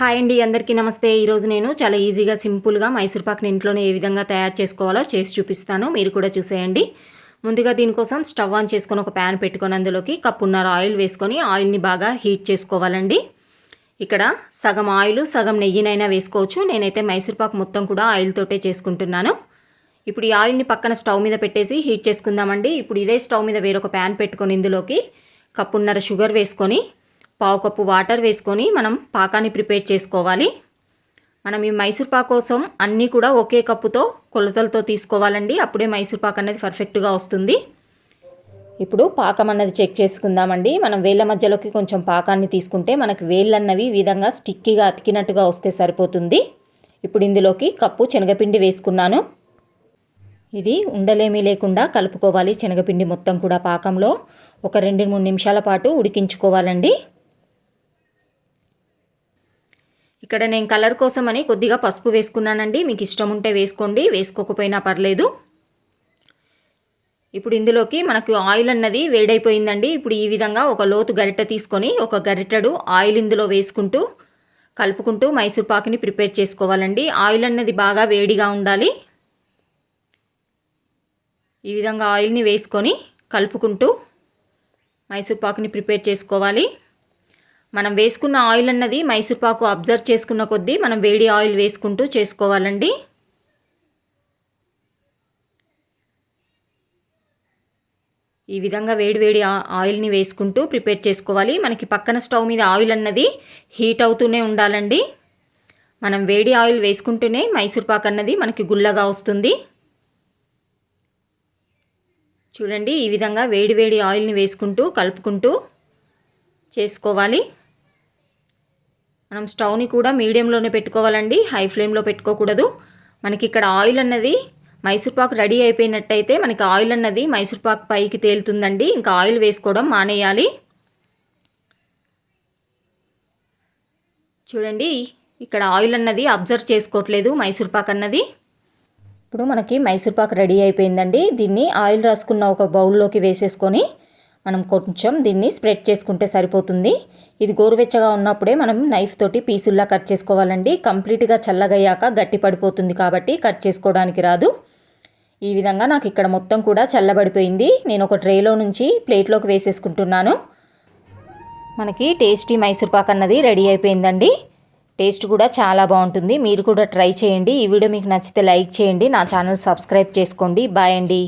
Hi అండి అందరికీ నమస్తే. ఈరోజు నేను చాలా ఈజీగా సింపుల్గా మైసూర్ పాక్ని ఇంట్లోనే ఏ విధంగా తయారు చేసుకోవాలో చేసి చూపిస్తాను. మీరు కూడా చూసేయండి. ముందుగా దీనికోసం స్టవ్ ఆన్ చేసుకొని ఒక ప్యాన్ పెట్టుకొని అందులోకి కప్పున్నర ఆయిల్ వేసుకొని ఆయిల్ని బాగా హీట్ చేసుకోవాలండి. ఇక్కడ సగం ఆయిల్ సగం నెయ్యినైనా వేసుకోవచ్చు. నేనైతే మైసూర్ పాక్ మొత్తం కూడా ఆయిల్ తోటే చేసుకుంటున్నాను. ఇప్పుడు ఈ ఆయిల్ని పక్కన స్టవ్ మీద పెట్టేసి హీట్ చేసుకుందామండి. ఇప్పుడు ఇదే స్టవ్ మీద వేరొక ప్యాన్ పెట్టుకొని ఇందులోకి కప్పున్నర షుగర్ వేసుకొని పావు కప్పు వాటర్ వేసుకొని మనం పాకాన్ని ప్రిపేర్ చేసుకోవాలి. మనం ఈ మైసూర్ పాక్ కోసం అన్నీ కూడా ఒకే కప్పుతో కొలతలతో తీసుకోవాలండి. అప్పుడే మైసూర్ పాక్ అనేది పర్ఫెక్ట్గా వస్తుంది. ఇప్పుడు పాకం అన్నది చెక్ చేసుకుందామండి. మనం వేళ్ళ మధ్యలోకి కొంచెం పాకాన్ని తీసుకుంటే మనకు వేళ్ళు అన్నవి ఈ విధంగా స్టిక్కీగా అతికినట్టుగా వస్తే సరిపోతుంది. ఇప్పుడు ఇందులోకి కప్పు శనగపిండి వేసుకున్నాను. ఇది ఉండలేమీ లేకుండా కలుపుకోవాలి శనగపిండి మొత్తం కూడా పాకంలో. ఒక రెండు మూడు నిమిషాల పాటు ఉడికించుకోవాలండి. ఇక్కడ నేను కలర్ కోసమని కొద్దిగా పసుపు వేసుకున్నానండి. మీకు ఇష్టం ఉంటే వేసుకోండి. వేసుకోకపోయినా పర్లేదు. ఇప్పుడు ఇందులోకి మనకు ఆయిల్ అన్నది వేడైపోయిందండి. ఇప్పుడు ఈ విధంగా ఒక లోతు గరిటె తీసుకొని ఒక గరిటెడు ఆయిల్ ఇందులో వేసుకుంటూ కలుపుకుంటూ మైసూర్ పాకుని ప్రిపేర్ చేసుకోవాలండి. ఆయిల్ అన్నది బాగా వేడిగా ఉండాలి. ఈ విధంగా ఆయిల్ని వేసుకొని కలుపుకుంటూ మైసూర్ పాకుని ప్రిపేర్ చేసుకోవాలి. మనం వేసుకున్న ఆయిల్ అన్నది మైసూర్పాకు అబ్జర్వ్ చేసుకున్న కొద్దీ మనం వేడి ఆయిల్ వేసుకుంటూ చేసుకోవాలండి. ఈ విధంగా వేడి వేడి ఆయిల్ని వేసుకుంటూ ప్రిపేర్ చేసుకోవాలి. మనకి పక్కన స్టవ్ మీద ఆయిల్ అన్నది హీట్ అవుతూనే ఉండాలండి. మనం వేడి ఆయిల్ వేసుకుంటూనే మైసూర్పాకు అన్నది మనకి గుల్లగా వస్తుంది. చూడండి ఈ విధంగా వేడి వేడి ఆయిల్ని వేసుకుంటూ కలుపుకుంటూ చేసుకోవాలి. మనం స్టవ్ని కూడా మీడియంలోనే పెట్టుకోవాలండి. హై ఫ్లేమ్లో పెట్టుకోకూడదు. మనకి ఇక్కడ ఆయిల్ అన్నది మైసూర్పాకు రెడీ అయిపోయినట్టయితే మనకి ఆయిల్ అన్నది మైసూర్పాకు పైకి తేలుతుందండి. ఇంకా ఆయిల్ వేసుకోవడం మానేయాలి. చూడండి ఇక్కడ ఆయిల్ అన్నది అబ్జర్వ్ చేసుకోవట్లేదు మైసూర్పాక్ అన్నది. ఇప్పుడు మనకి మైసూర్పాకు రెడీ అయిపోయిందండి. దీన్ని ఆయిల్ రాసుకున్న ఒక బౌల్లోకి వేసేసుకొని మనం కొంచెం దీన్ని స్ప్రెడ్ చేసుకుంటే సరిపోతుంది. ఇది గోరువెచ్చగా ఉన్నప్పుడే మనం నైఫ్ తోటి పీసుల్లా కట్ చేసుకోవాలండి. కంప్లీట్గా చల్లగయ్యాక గట్టి పడిపోతుంది కాబట్టి కట్ చేసుకోవడానికి రాదు. ఈ విధంగా నాకు ఇక్కడ మొత్తం కూడా చల్లబడిపోయింది. నేను ఒక ట్రేలో నుంచి ప్లేట్లోకి వేసేసుకుంటున్నాను. మనకి టేస్టీ మైసూర్ పాక్ అన్నది రెడీ అయిపోయిందండి. టేస్ట్ కూడా చాలా బాగుంటుంది. మీరు కూడా ట్రై చేయండి. ఈ వీడియో మీకు నచ్చితే లైక్ చేయండి. నా ఛానల్ సబ్స్క్రైబ్ చేసుకోండి. బాయ్ అండి.